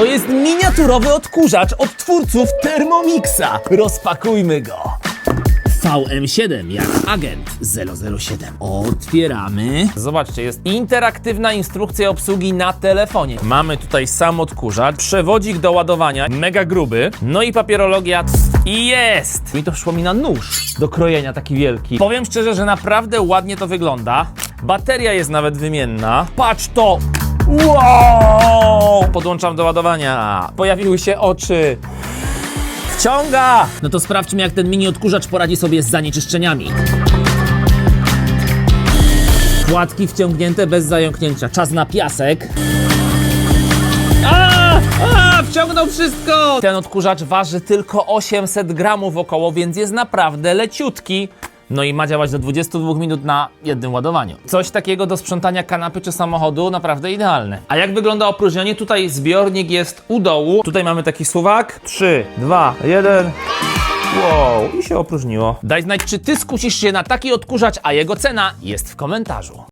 To jest miniaturowy odkurzacz od twórców Thermomixa. Rozpakujmy go. VM7 jak agent 007. Otwieramy. Zobaczcie, jest interaktywna instrukcja obsługi na telefonie. Mamy tutaj sam odkurzacz, przewodzik do ładowania, mega gruby, no i papierologia. I jest! Mi to przypomina nóż do krojenia, taki wielki. Powiem szczerze, że naprawdę ładnie to wygląda. Bateria jest nawet wymienna. Patrz to! Wow! Podłączam do ładowania. Pojawiły się oczy. Wciąga! No to sprawdźmy, jak ten mini odkurzacz poradzi sobie z zanieczyszczeniami. Płatki wciągnięte bez zająknięcia. Czas na piasek. A! Wciągnął wszystko! Ten odkurzacz waży tylko 800 gramów około, więc jest naprawdę leciutki. No i ma działać do 22 minut na jednym ładowaniu. Coś takiego do sprzątania kanapy czy samochodu naprawdę idealne. A jak wygląda opróżnianie? Tutaj zbiornik jest u dołu. Tutaj mamy taki suwak. 3, 2, 1. Wow, i się opróżniło. Daj znać, czy ty skusisz się na taki odkurzacz, a jego cena jest w komentarzu.